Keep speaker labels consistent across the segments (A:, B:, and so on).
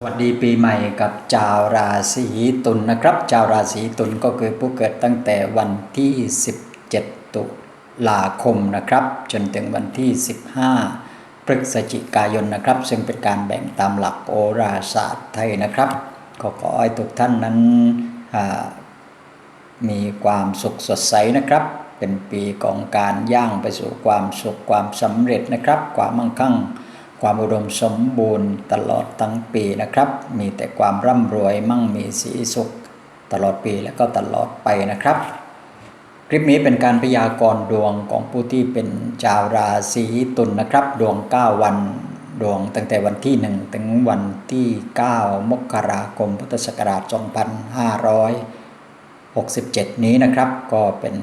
A: สวัสดีปีใหม่กับชาวราศีตุลนะครับชาวราศีตุลก็คือผู้เกิดตั้งแต่วันที่ 17 ตุลาคมนะครับ จนถึงวันที่ 15 พฤศจิกายนนะครับ ซึ่งเป็นการแบ่งตามหลักโอราศาสตร์ไทยนะครับก็ขอให้ทุกท่านนั้นมีความสุขสดใสนะครับ เป็นปีของการย่างไปสู่ความสุขความสำเร็จนะครับ ความมั่งคั่ง ความอุดมสมบูรณ์ตลอดทั้งปีนะครับ มีแต่ความร่ำรวยมั่งมีสีสุข ตลอดปีและก็ตลอดไปนะครับ คลิปนี้เป็นการพยากรณ์ดวงของผู้ที่เป็นชาวราศีตุลนะครับ ดวง 9 วันดวงตั้งแต่วันที่ 1 ถึงวันที่ 9 มกราคมพุทธศักราช 2567 นี้นะครับ ก็เป็น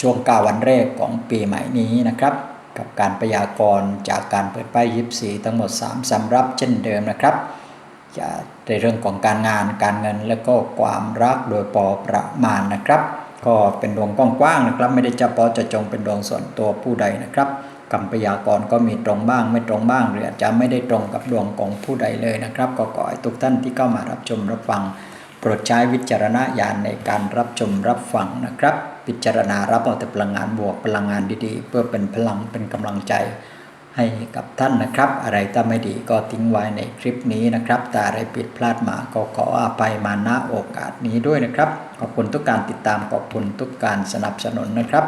A: ช่วง 9 วันแรกของปีใหม่นี้นะครับ กับการพยากรณ์จากการเปิดป้ายยิบสีทั้งหมด 3สำรับเช่นเดิมนะครับจะในเรื่องของการงานการเงินและก็ความรักโดยปอประมาณนะครับ ก็เป็นดวงกว้างๆนะครับ ไม่ได้จะเฉพาะจะจงเป็นดวงส่วนตัวผู้ใดนะครับคำพยากรณ์ก็มีตรงบ้างไม่ตรงบ้าง หรืออาจจะไม่ได้ตรงกับดวงของผู้ใดเลยนะครับ ก็ขอให้ทุกท่านที่เข้ามารับชมรับฟัง โปรดใช้วิจารณญาณในการรับชมรับฟังนะครับ พิจารณารับเอาแต่พลังงานบวกพลังงานดีๆ เพื่อเป็นพลังเป็นกำลังใจให้กับท่านนะครับ อะไรถ้าไม่ดีก็ทิ้งไว้ในคลิปนี้นะครับ แต่อะไรผิดพลาดมาก็ขออภัยมาณโอกาสนี้ด้วยนะครับ ขอบคุณทุกการติดตามขอบคุณทุกการสนับสนุนนะครับ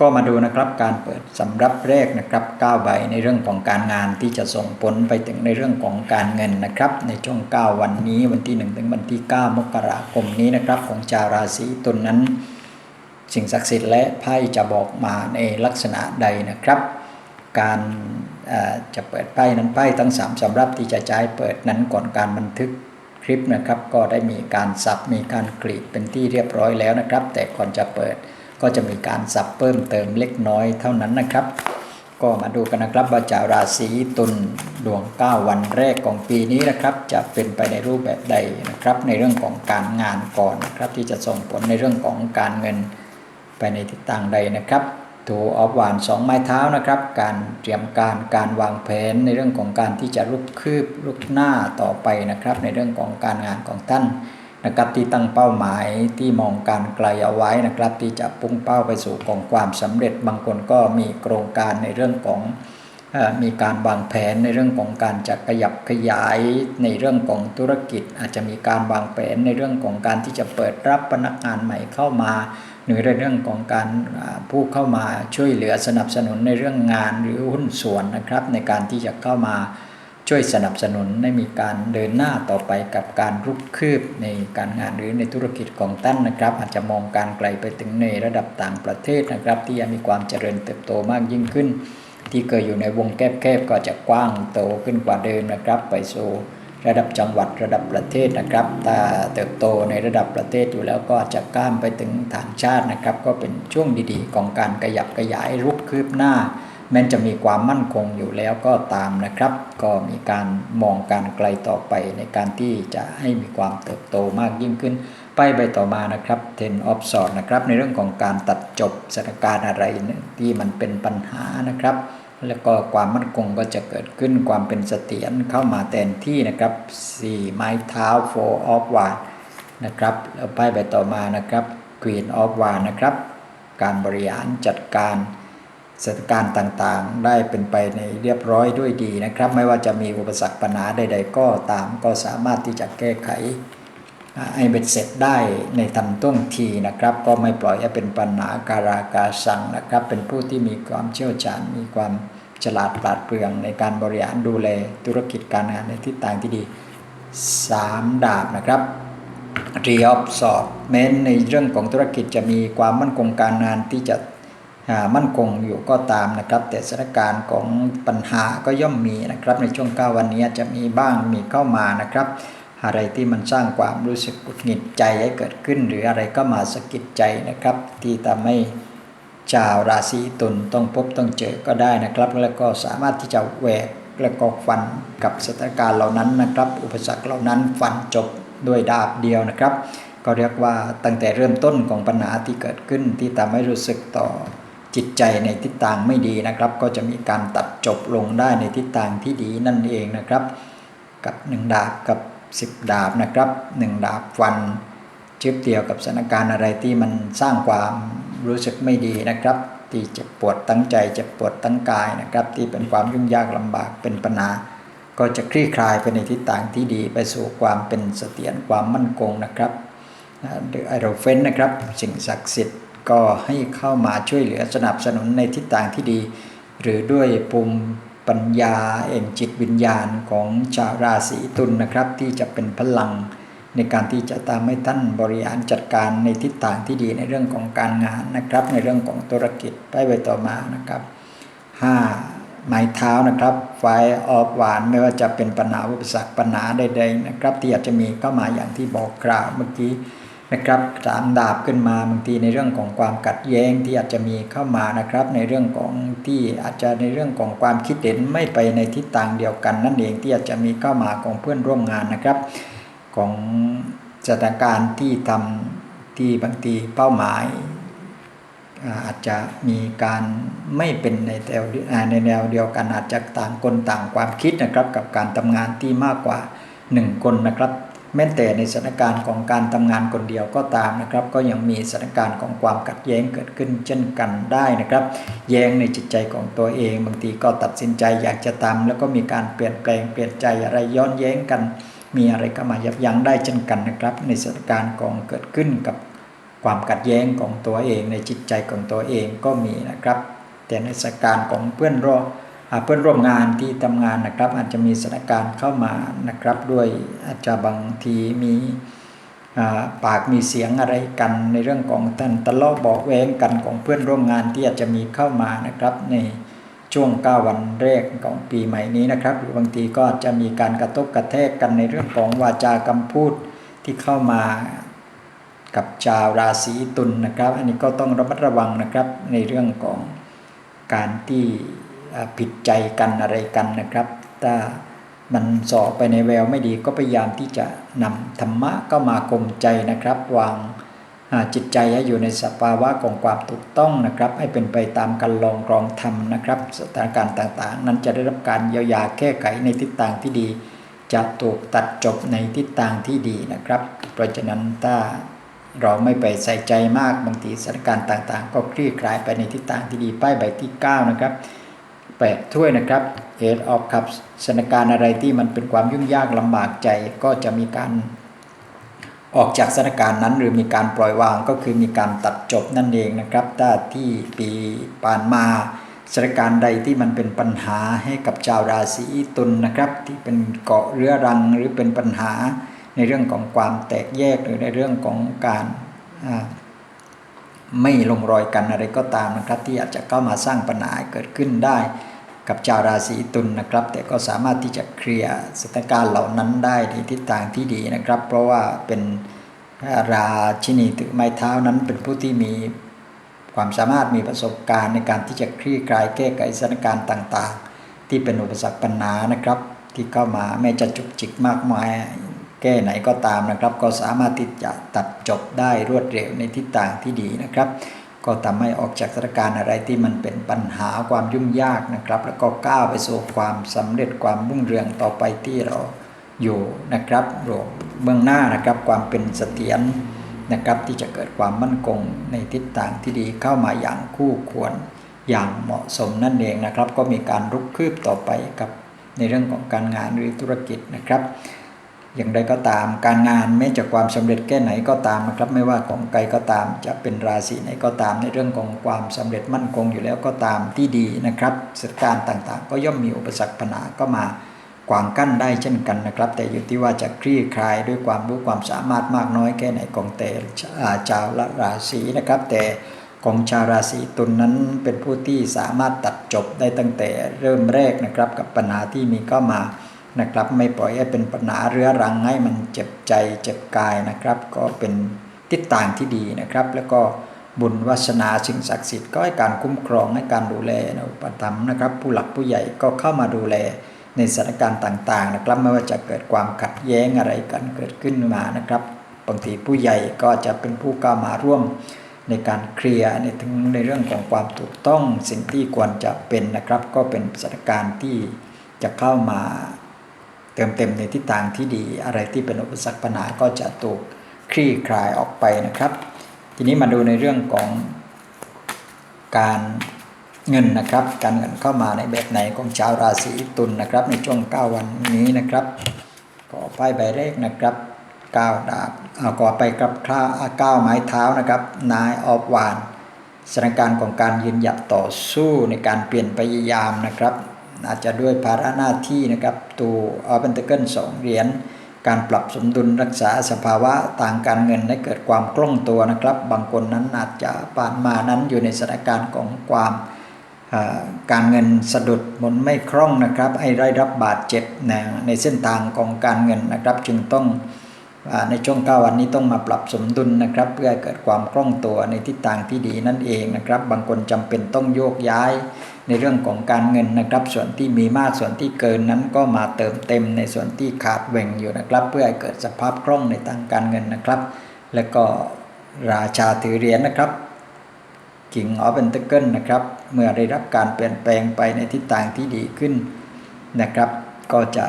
A: ก็มาดูนะครับการเปิดสำรับแรกนะครับ9ใบในเรื่องของการงานที่จะส่งผลไปถึงในเรื่องของการเงินนะครับ ในช่วง 9 วันนี้วันที่ 1 ถึงวันที่ 9 มกราคมนี้นะครับ ของชาวราศีตุลนนั้น สิ่งศักดิ์สิทธิ์และไพ่จะบอกมาในลักษณะใดนะครับ การจะเปิดไพ่นั้นไพ่ทั้ง 3สำรับที่จะใช้เปิดนั้นก่อนการบันทึกคลิปนะครับ ก็ได้มีการสับมีการกรีดเป็นที่เรียบร้อยแล้วนะครับ แต่ก่อนจะเปิด ก็จะมีการสับเพิ่มเติมเล็กน้อยเท่านั้นนะครับ ก็มาดูกันนะครับว่าจาราศีตุลดวง 9 วันแรกของปีนี้นะครับ จะเป็นไปในรูปแบบใดนะครับ ในเรื่องของการงานก่อนนะครับ ที่จะส่งผลในเรื่องของการเงินไปในทิศทางใดนะครับถูออฟหวานสองไม้เท้านะครับ การเตรียมการการวางแผนในเรื่องของการที่จะลุกคืบลุกหน้าต่อไปนะครับ ในเรื่องของการงานของท่าน นะครับที่ตั้งเป้าหมายที่มองการไกลเอาไว้นะครับ ที่จะพุ่งเป้าไปสู่ของความสำเร็จ บางคนก็มีโครงการในเรื่องของมีการวางแผนในเรื่องของการจะขยับขยายในเรื่องของธุรกิจ อาจจะมีการวางแผนในเรื่องของการที่จะเปิดรับพนักงานใหม่เข้ามาหรือในเรื่องของการผู้เข้ามาช่วยเหลือสนับสนุนในเรื่องงานหรือหุ้นส่วนนะครับ ในการที่จะเข้ามา ช่วยสนับสนุนให้มีการเดินหน้าต่อไปกับการรุกคืบในการงานหรือในธุรกิจของท่านนะครับ อาจจะมองการไกลไปถึงในระดับต่างประเทศนะครับ ที่จะมีความเจริญเติบโตมากยิ่งขึ้น ที่เคยอยู่ในวงแคบๆก็จะกว้างโตขึ้นกว่าเดิมนะครับ ไปสู่ระดับจังหวัดระดับประเทศนะครับถ้าเติบโตในระดับประเทศอยู่แล้วก็จะก้ามไปถึงฐานชาตินะครับ ก็เป็นช่วงดีๆ ของการขยับขยายรุกคืบหน้า แม้จะมีความมั่นคงอยู่แล้วก็ตามนะครับ ก็มีการมองการไกลต่อไปในการที่จะให้มีความเติบโตมากยิ่งขึ้น ไปใบต่อมานะครับ ten of s w o r d นะครับ ในเรื่องของการตัดจบสถานการณ์อะไรที่มันเป็นปัญหานะครับ แล้วก็ความมั่นคงก็จะเกิดขึ้นความเป็นเสถียรเข้ามาแทนที่นะครับ 4 ไม้เท้า four of w a n d นะครับแล้วไพ่ใบต่อมานะครับ queen of w a n d นะครับ การบริหารจัดการ สถานการณ์ต่างๆ ได้เป็นไปในเรียบร้อยด้วยดีนะครับ ไม่ว่าจะมีอุปสรรคปัญหาใด ๆ ก็ตามก็สามารถที่จะแก้ไขให้เบ็ดเสร็จได้ในทันท่วงทีนะครับ ก็ไม่ปล่อยให้เป็นปัญหาการากาสังนะครับ เป็นผู้ที่มีความเชี่ยวชาญมีความฉลาดปราดเปรื่องในการบริหารดูแลธุรกิจการงานในทิศทางที่ดี 3 ดาบนะครับเรีออฟสอบแม้ในเรื่องของธุรกิจจะมีความมั่นคงการงานที่จะ มั่นคงอยู่ก็ตามนะครับ แต่สถานการณ์ของปัญหาก็ย่อมมีนะครับ ในช่วง 9 วันนี้จะมีบ้างมีเข้ามานะครับอะไรที่มันสร้างความรู้สึกกุดหงิดใจให้เกิดขึ้น หรืออะไรก็มาสะกิดใจนะครับ ที่ทำให้ชาวราศีตุลต้องพบต้องเจอก็ได้นะครับ แล้วก็สามารถที่จะแหวกแล้วก็ฟันกับสถานการณ์เหล่านั้นนะครับ อุปสรรคเหล่านั้นฟันจบด้วยดาบเดียวนะครับ ก็เรียกว่าตั้งแต่เริ่มต้นของปัญหาที่เกิดขึ้นที่ทำให้รู้สึกต่อ จิตใจในทิศทางไม่ดีนะครับ ก็จะมีการตัดจบลงได้ในทิศทางที่ดีนั่นเองนะครับ กับ 1 ดาบกับ 10 ดาบนะครับ 1 ดาบฟันเชืบเดียวกับสถานการณ์อะไรที่มันสร้างความรู้สึกไม่ดีนะครับที่เจ็บปวดตั้งใจเจ็บปวดตั้งกายนะครับ ที่เป็นความยุ่งยากลำบากเป็นปัญหาก็จะคลี่คลายไปในทิศทางที่ดีไปสู่ความเป็นเสถียรความมั่นคงนะครับเดอไอโรเฟนนะครับ สิ่งศักดิ์สิทธิ์ ก็ให้เข้ามาช่วยเหลือสนับสนุนในทิศทางที่ดี หรือด้วยภูมิปัญญาเองจิตวิญญาณของชาวราศีตุลนนะครับ ที่จะเป็นพลังในการที่จะตามให้ท่านบริหารจัดการในทิศทางที่ดีในเรื่องของการงานนะครับ ในเรื่องของธุรกิจไปไปต่อมานะครับ 5. ไม้เท้านะครับไฟออฟหวานไม่ว่าจะเป็นปัญหาอุปสรรคปัญหาใดๆนะครับ ที่อาจจะมีเข้ามาอย่างที่บอกกล่าวเมื่อกี้ นะครับสามดาบขึ้นมาบางทีในเรื่องของความกัดแย้งที่อาจจะมีเข้ามานะครับ ในเรื่องของที่อาจจะในเรื่องของความคิดเห็นไม่ไปในทิศทางเดียวกัน นั่นเองที่อาจจะมีเข้ามาของเพื่อนร่วมงานนะครับ ของสถานการณ์ที่ทำที่บางทีเป้าหมาย อาจจะมีการไม่เป็นในแนวในแนวเดียวกันอาจจะต่างคนต่างความคิดนะครับ กับการทำงานที่มากกว่า 1 คนนะครับ แม้แต่ในสถานการณ์ของการทำงานคนเดียวก็ตามนะครับ ก็ยังมีสถานการณ์ของความขัดแย้งเกิดขึ้นเช่นกันได้นะครับ แย้งในจิตใจของตัวเอง บางทีก็ตัดสินใจอยากจะทำแล้วก็มีการเปลี่ยนแปลงเปลี่ยนใจอะไรย้อนแย้งกัน มีอะไรก็มายับยั้งได้เช่นกันนะครับ ในสถานการณ์ของเกิดขึ้นกับความขัดแย้งของตัวเอง ในจิตใจของตัวเองก็มีนะครับ แต่ในสถานการณ์ของเพื่อนร่วม เพื่อนร่วมงานที่ทำงานนะครับ อาจจะมีสถานการณ์เข้ามานะครับ ด้วยอาจจะบางทีมีปากมีเสียงอะไรกันในเรื่องของท่านตะเลาะบอกแวงกันของเพื่อนร่วมงานที่อาจจะมีเข้ามานะครับ ในช่วง 9 วันแรกของปีใหม่นี้นะครับหรือบางทีก็จะมีการกระทบกระแทกกันในเรื่องของวาจากำพูดที่เข้ามากับชาวราศีตุลนนะครับ อันนี้ก็ต้องระมัดระวังนะครับในเรื่องของการที่ ผิดใจกันอะไรกันนะครับ ถ้ามันสอไปในแววไม่ดีก็พยายามที่จะนำธรรมะก็มาคมใจนะครับ วางจิตใจให้อยู่ในสภาวะของความถูกต้องนะครับ ให้เป็นไปตามการลองกรองธรรมนะครับ สถานการณ์ต่างๆ นั้นจะได้รับการเยียวยาแก้ไขในทิศทางที่ดี จะถูกตัดจบในทิศทางที่ดีนะครับ เพราะฉะนั้นถ้าเราไม่ไปใส่ใจมากบางทีสถานการณ์ต่างๆ ก็คลี่คลายไปในทิศทางที่ดีป้ายใบที่ 9 นะครับ แปดถ้วยนะครับเอทออกครับสถานการณ์อะไรที่มันเป็นความยุ่งยากลำบากใจก็จะมีการออกจากสถานการณ์นั้นหรือมีการปล่อยวางก็คือมีการตัดจบนั่นเองนะครับถ้าที่ปีผ่านมาสถานการณ์ใดที่มันเป็นปัญหาให้กับชาวราศีตุลนนะครับ ที่เป็นเกาะเรื้อรังหรือเป็นปัญหาในเรื่องของความแตกแยกหรือในเรื่องของการ ไม่ลงรอยกันอะไรก็ตามนะครับ ที่อาจจะเข้ามาสร้างปัญหาเกิดขึ้นได้ กับชาวราศีตุลนนะครับ แต่ก็สามารถที่จะเคลียร์สถานการณ์เหล่านั้นได้ในทิศทางที่ดีนะครับ เพราะว่าเป็นราชินีถือไม้เท้านั้นเป็นผู้ที่มีความสามารถมีประสบการณ์ในการที่จะคลี่คลายแก้ไขสถานการณ์ต่าง ๆ ที่เป็นอุปสรรคปัญหานะครับ ที่เข้ามาแม้จะจุกจิกมากมาย แก้ไหนก็ตามนะครับ ก็สามารถที่จะตัดจบได้รวดเร็วในทิศทางที่ดีนะครับ ก็ทำให้ออกจากสถานการณ์อะไรที่มันเป็นปัญหาความยุ่งยากนะครับ แล้วก็ก้าวไปสู่ความสำเร็จความรุ่งเรืองต่อไปที่เราอยู่นะครับรวมเบื้องหน้านะครับความเป็นเสถียรนะครับที่จะเกิดความมั่นคงในทิศทางที่ดีเข้ามาอย่างคู่ควรอย่างเหมาะสมนั่นเองนะครับ ก็มีการรุกคืบต่อไปกับในเรื่องของการงานหรือธุรกิจนะครับ อย่างไรก็ตามการงานแม้จะความสำเร็จแค่ไหนก็ตามนะครับ ไม่ว่าของไกลก็ตาม จะเป็นราศีไหนก็ตาม ในเรื่องของความสำเร็จมั่นคงอยู่แล้วก็ตามที่ดีนะครับสถานการณ์ต่างๆ ก็ย่อมมีอุปสรรคปัญหาก็มากวางกั้นได้เช่นกันนะครับ แต่อยู่ที่ว่าจะคลี่คลายด้วยความรู้ความสามารถมากน้อยแค่ไหนของแต่ชาวราศีนะครับ แต่ของชาวราศีตุลนนั้นเป็นผู้ที่สามารถตัดจบได้ตั้งแต่เริ่มแรกนะครับกับปัญหาที่มีเข้ามา นะครับ ไม่ปล่อยให้เป็นปัญหาเรื้อรังให้มันเจ็บใจเจ็บกายนะครับ ก็เป็นทิศทางที่ดีนะครับ แล้วก็บุญวาสนาสิ่งศักดิ์สิทธิ์ก็ให้การคุ้มครองให้การดูแลอุปถัมภ์นะครับ ผู้หลักผู้ใหญ่ก็เข้ามาดูแลในสถานการณ์ต่างๆนะครับไม่ว่าจะเกิดความขัดแย้งอะไรกันเกิดขึ้นมานะครับบางทีผู้ใหญ่ก็จะเป็นผู้ก้ามาร่วมในการเคลียร์ในถึงในเรื่องของความถูกต้องสิ่งที่ควรจะเป็นนะครับ ก็เป็นสถานการณ์ที่จะเข้ามา เติมเต็มในทิศทางที่ดีอะไรที่เป็นอุปสรรคปัญหาก็จะถูกคลี่คลายออกไปนะครับ ทีนี้มาดูในเรื่องของการเงินนะครับ การเงินเข้ามาในแบบไหนของชาวราศีตุลนนะครับ ในช่วง 9 วันนี้นะครับก็ไพ่ใบแรกนะครับ9ดาบเอาก่อไปกับข้าก้าไม้เท้านะครับนายออบวานสถานการณ์ของการยืนหยัดต่อสู้ในการเปลี่ยนพยายามนะครับ อาจจะด้วยภาระหน้าที่นะครับตัวออเปนเตเกิลสองเหรียญการปรับสมดุลรักษาสภาวะต่างการเงินให้เกิดความคล่องตัวนะครับ บางคนนั้นอาจจะผ่านมานั้นอยู่ในสถานการณ์ของความการเงินสะดุดมนไม่คล่องนะครับให้ได้รับบาดเจ็บในเส้นทางของการเงินนะครับ จึงต้อง ในช่วง 9 วันนี้ต้องมาปรับสมดุลนะครับ เพื่อเกิดความคล่องตัวในทิศทางที่ดีนั่นเองนะครับ บางคนจำเป็นต้องโยกย้ายในเรื่องของการเงินนะครับ ส่วนที่มีมากส่วนที่เกินนั้นก็มาเติมเต็มในส่วนที่ขาดแหว่งอยู่นะครับ เพื่อให้เกิดสภาพคล่องในทางการเงินนะครับ และก็ราชาถือเหรียญนะครับกิ่งออฟเอนเตเกิลนะครับ เมื่อได้รับการเปลี่ยนแปลงไปในทิศทางที่ดีขึ้นนะครับ ก็จะ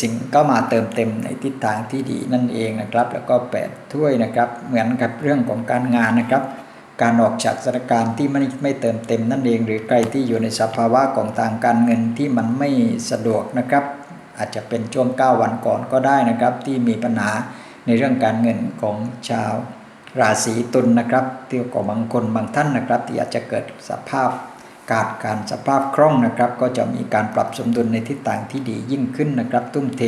A: สิ่งก็มาเติมเต็มในทิศทางที่ดีนั่นเองนะครับ แล้วก็แปดถ้วยนะครับ เหมือนกับเรื่องของการงานนะครับ การออกจากสถานการณ์ที่ไม่ไม่เติมเต็มนั่นเอง หรือใครที่อยู่ในสภาวะของทางการเงินที่มันไม่สะดวกนะครับ อาจจะเป็นช่วง 9 วันก่อนก็ได้นะครับ ที่มีปัญหาในเรื่องการเงินของชาวราศีตุลนนะครับที่ของบางคนบางท่านนะครับ ที่อาจจะเกิดสภาพ การการสภาพคล่องนะครับ ก็จะมีการปรับสมดุลในทิศทางที่ดียิ่งขึ้นนะครับตุ้มเท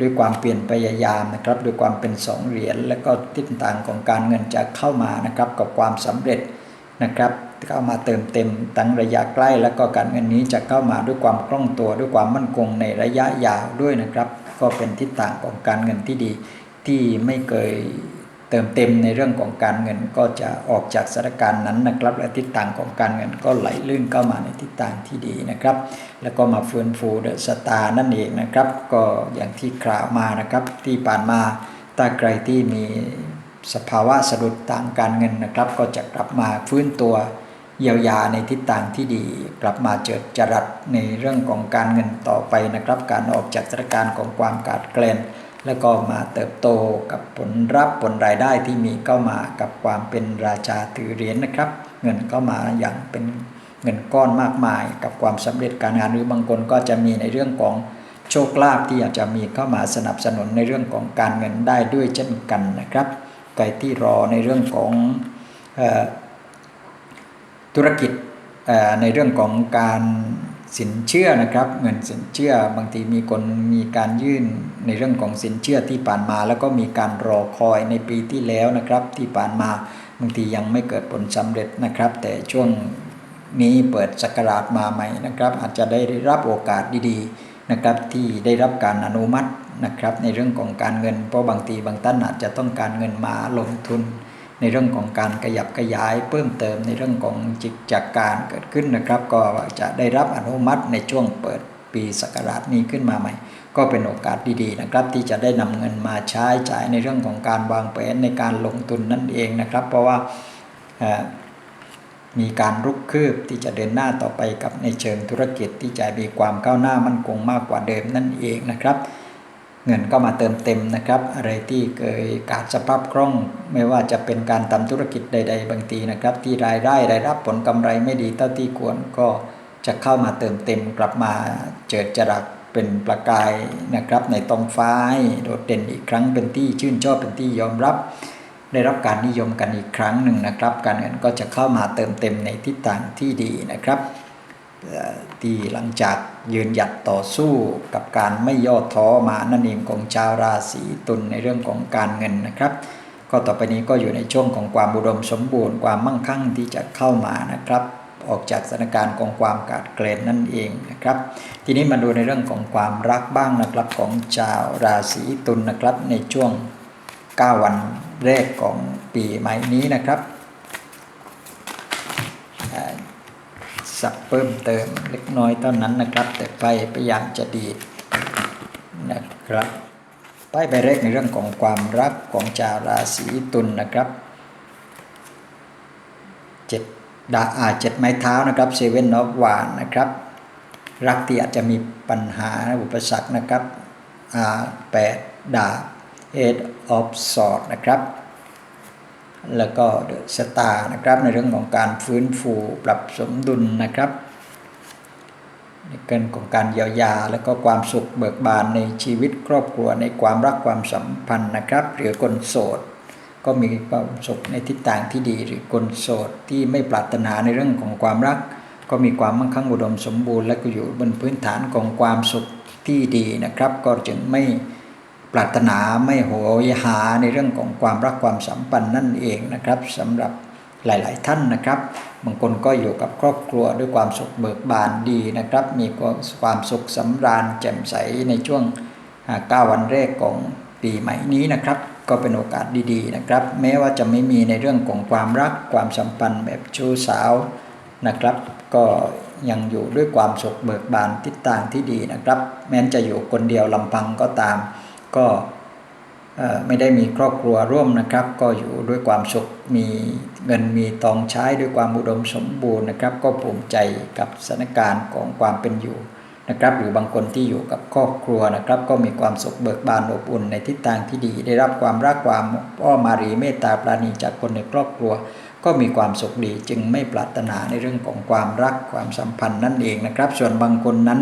A: ด้วยความเปลี่ยนพยายามนะครับด้วยความเป็นสองเหรียญและก็ทิศทางของการเงินจะเข้ามานะครับกับความสำเร็จนะครับเข้ามาเติมเต็มตั้งระยะใกล้ แล้วก็การเงินนี้จะเข้ามาด้วยความคล่องตัวด้วยความมั่นคงในระยะยาวด้วยนะครับ ก็เป็นทิศทางของการเงินที่ดีที่ไม่เคย เติมเต็มในเรื่องของการเงินก็จะออกจากสถานการณ์นั้นนะครับ และทิศทางของการเงินก็ไหลลื่นเข้ามาในทิศทางที่ดีนะครับ แล้วก็มาฟื้นฟูเดอะสตาร์นั่นเองนะครับ ก็อย่างที่กล่าวมานะครับ ที่ผ่านมาถ้าใครที่มีสภาวะสะดุดทางการเงินนะครับ ก็จะกลับมาฟื้นตัวเยียวยาในทิศทางที่ดี กลับมาเจิดจรัสในเรื่องของการเงินต่อไปนะครับ การออกจากสถานการณ์ของความขาดแคลน แล้วก็มาเติบโตกับผลรับผลรายได้ที่มีเข้ามากับความเป็นราชาถือเหรียญนนะครับ เงินเข้ามาอย่างเป็นเงินก้อนมากมาย กับความสำเร็จการงานหรือบางคนก็จะมีในเรื่องของโชคลาภที่อาจจะมีเข้ามาสนับสนุนในเรื่องของการเงินได้ด้วยเช่นกันนะครับใครที่รอในเรื่องของธุรกิจในเรื่องของการ สินเชื่อนะครับเงินสินเชื่อบางทีมีคนมีการยื่นในเรื่องของสินเชื่อที่ผ่านมา แล้วก็มีการรอคอยในปีที่แล้วนะครับที่ผ่านมาบางทียังไม่เกิดผลสำเร็จนะครับ แต่ช่วงนี้เปิดสกราชมาใหม่นะครับ อาจจะได้รับโอกาสดีๆนะครับที่ได้รับการอนุมัตินะครับในเรื่องของการเงินเพราะบางทีบางท่านอาจจะต้องการเงินมาลงทุน ในเรื่องของการขยับขยาย เพิ่มเติมในเรื่องของจิตจากการเกิดขึ้นนะครับ ก็จะได้รับอนุมัติในช่วงเปิดปีศักราชนี้ขึ้นมาใหม่ ก็เป็นโอกาสดีๆนะครับ ที่จะได้นำเงินมาใช้จ่ายในเรื่องของการวางแผนในการลงทุนนั่นเองนะครับ เพราะว่ามีการรุกคืบที่จะเดินหน้าต่อไปกับในเชิงธุรกิจที่จะมีความก้าวหน้ามั่นคงมากกว่าเดิมนั่นเองนะครับ เงินก็มาเติมเต็มนะครับ อะไรที่เคยขาดสภาพคล่อง ไม่ว่าจะเป็นการทำธุรกิจใด ๆ บางทีนะครับ ที่รายได้รายรับผลกำไรไม่ดีเท่าที่ควรก็จะเข้ามาเติมเต็มกลับมาเจิดจรัสเป็นประกายนะครับในตองฟ้าโดดเด่นอีกครั้งเป็นที่ชื่นชอบเป็นที่ยอมรับ ได้รับการนิยมกันอีกครั้งหนึ่งนะครับ การเงินก็จะเข้ามาเติมเต็มในทิศทางที่ดีนะครับ ที่หลังจากยืนหยัดต่อสู้กับการไม่ย่อท้อมานั่นเองของชาวราศีตุลในเรื่องของการเงินนะครับ ก็ต่อไปนี้ก็อยู่ในช่วงของความบุดมสมบูรณ์ความมั่งคั่งที่จะเข้ามานะครับ ออกจากสถานการณ์ของความขาดเกลนนั่นเองนะครับ ทีนี้มาดูในเรื่องของความรักบ้างนะครับของชาวราศีตุลนนะครับในช่วง 9 วันแรกของปีใหม่นี้นะครับ สับเพิ่มเติมเล็กน้อยเท่านั้นนะครับ แต่ไปพยายามจะดีนะครับป้ายใบแรกในเรื่องของความรักของชาวราศีตุลนนะครับเจ็ดดาอาเจ็ดไม้เท้านะครับเซเว่นนอฟวานนะครับ รักที่อาจจะมีปัญหาอุปสรรคนะครับอาแปดดาบ Eight of Swords นะครับ แล้วก็เดอะสตาร์นะครับ ในเรื่องของการฟื้นฟูปรับสมดุลนะครับในเกินของการเยียวยา แล้วก็ความสุขเบิกบานในชีวิตครอบครัวในความรักความสัมพันธ์นะครับ หรือคนโสด ก็มีความสุขในทิศทางที่ดี หรือคนโสดที่ไม่ปรารถนาในเรื่องของความรัก ก็มีความมั่งคั่งอุดมสมบูรณ์ และก็อยู่บนพื้นฐานของความสุขที่ดีนะครับ ก็จึงไม่ ปรารถนาไม่โหยหาในเรื่องของความรักความสัมพันธ์นั่นเองนะครับสำหรับหลาย ๆ ท่านนะครับบางคนก็อยู่กับครอบครัวด้วยความสุขเบิกบานดีนะครับ มีความสุขสำราญแจ่มใสในช่วง9วันแรกของปีใหม่นี้นะครับ ก็เป็นโอกาสดีๆนะครับ แม้ว่าจะไม่มีในเรื่องของความรักความสัมพันธ์แบบชู้สาวนะครับ ก็ยังอยู่ด้วยความสุขเบิกบานทิศทางที่ดีนะครับ แม้จะอยู่คนเดียวลำพังก็ตาม ก็ไม่ได้มีครอบครัวร่วมนะครับ ก็อยู่ด้วยความสุขมีเงินมีตองใช้ด้วยความอุดมสมบูรณ์นะครับ ก็ภูมิใจกับสถานการณ์ของความเป็นอยู่นะครับหรือบางคนที่อยู่กับครอบครัวนะครับ ก็มีความสุขเบิกบานอบอุ่นในทิศทางที่ดี ได้รับความรักความอ้อมารีเมตตาปราณีจากคนในครอบครัว ก็มีความสุขดีจึงไม่ปรารถนาในเรื่องของความรักความสัมพันธ์นั่นเองนะครับ ส่วนบางคนนั้น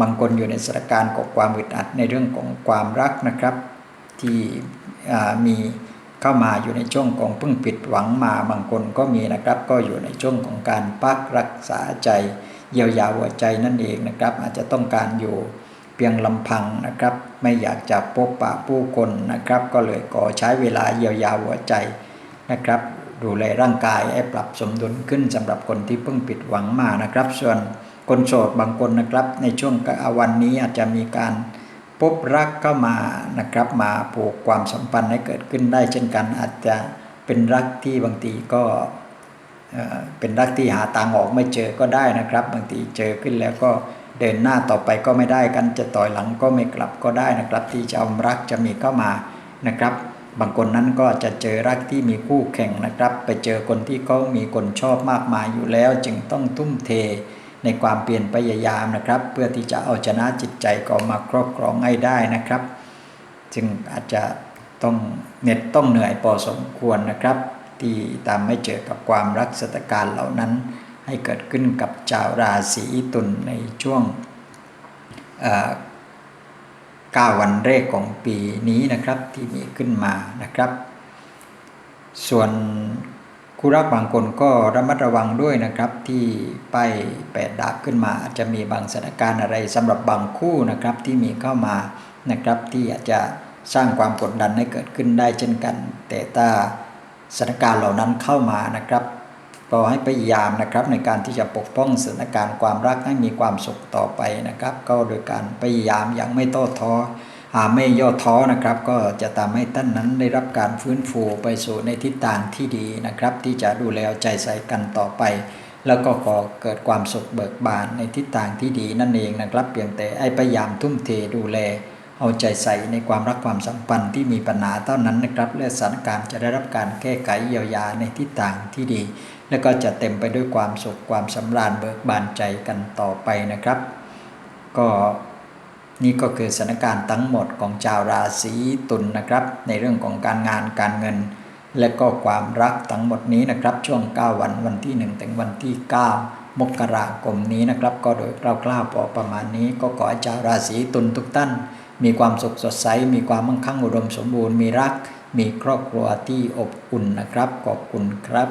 A: บางคนอยู่ในสถานการณ์ของความอึดอัดในเรื่องของความรักนะครับ ที่มีเข้ามาอยู่ในช่วงของเพึ่งผิดหวังมาบางคนก็มีนะครับ ก็อยู่ในช่วงของการพักรักษาใจ เยียวยาหัวใจนั่นเองนะครับ อาจจะต้องการอยู่เพียงลำพังนะครับ ไม่อยากจะพบปะผู้คนนะครับ ก็เลยขอใช้เวลาเยียวยาหัวใจนะครับดูแลร่างกายให้ปรับสมดุลขึ้นสำหรับคนที่เพิ่งผิดหวังมานะครับ ส่วน คนโสดบางคนนะครับ ในช่วงวันนี้อาจจะมีการพบรักเข้ามานะครับ มาผูกความสัมพันธ์ให้เกิดขึ้นได้ เช่นกันอาจจะเป็นรักที่บางทีก็เป็นรักที่หาทางออกไม่เจอก็ได้นะครับ บางทีเจอขึ้นแล้วก็เดินหน้าต่อไปก็ไม่ได้กันจะต่อยหลังก็ไม่กลับก็ได้นะครับ ที่จะเอารักจะมีเข้ามานะครับ บางคนนั้นก็จะเจอรักที่มีคู่แข่งนะครับ ไปเจอคนที่เขามีคนชอบมากมายอยู่แล้ว จึงต้องทุ่มเท ในความเปลี่ยนพยายามนะครับ เพื่อที่จะเอาชนะจิตใจก็มาครอบครองให้ได้นะครับ จึงอาจจะต้องเหน็ดต้องเหนื่อยพอสมควรนะครับ ที่ตามไม่เจอกับความรักสถการเหล่านั้น ให้เกิดขึ้นกับชาวราศีตุลในช่วงเก้าวันแรกของปีนี้นะครับที่มีขึ้นมานะครับ ส่วน คู่รักบางคนก็ระมัดระวังด้วยนะครับ ที่ไปแปดดาบขึ้นมาอาจจะมีบางสถานการณ์อะไรสำหรับบางคู่นะครับที่มีเข้ามานะครับ ที่อาจจะสร้างความกดดันให้เกิดขึ้นได้เช่นกัน แต่ถ้าสถานการณ์เหล่านั้นเข้ามานะครับก็ให้พยายามนะครับในการที่จะปกป้องสถานการณ์ความรักให้มีความสุขต่อไปนะครับ ก็โดยการพยายามอย่างไม่ท้ท้อ หาไม่ย่อท้อนะครับ ก็จะทำให้ท่านนั้นได้รับการฟื้นฟูไปสู่ในทิศทางที่ดีนะครับ ที่จะดูแลใจใส่กันต่อไป แล้วก็ขอเกิดความสุขเบิกบานในทิศทางที่ดีนั่นเองนะครับเพียงแต่ไอ้พยายามทุ่มเทดูแล เอาใจใส่ในความรักความสัมพันธ์ที่มีปัญหาเท่านั้นนะครับและสถานการณ์จะได้รับการแก้ไขเยียวยาในทิศทางที่ดี และก็จะเต็มไปด้วยความสุขความสำราญเบิกบานใจกันต่อไปนะครับ ก็ นี่ก็คือสถานการณ์ทั้งหมดของชาวราศีตุลนนะครับ ในเรื่องของการงานการเงิน และก็ความรักทั้งหมดนี้นะครับ ช่วง 9 วันวันที่ 1 ถึงวันที่ 9 มกราคมนี้นะครับ ก็โดยคร่าวๆพอประมาณนี้ ก็ขอให้ชาวราศีตุลทุกท่านมีความสุขสดใส มีความมั่งคั่งอุดมสมบูรณ์มีรัก มีครอบครัวที่อบอุ่นนะครับขอบคุณครับ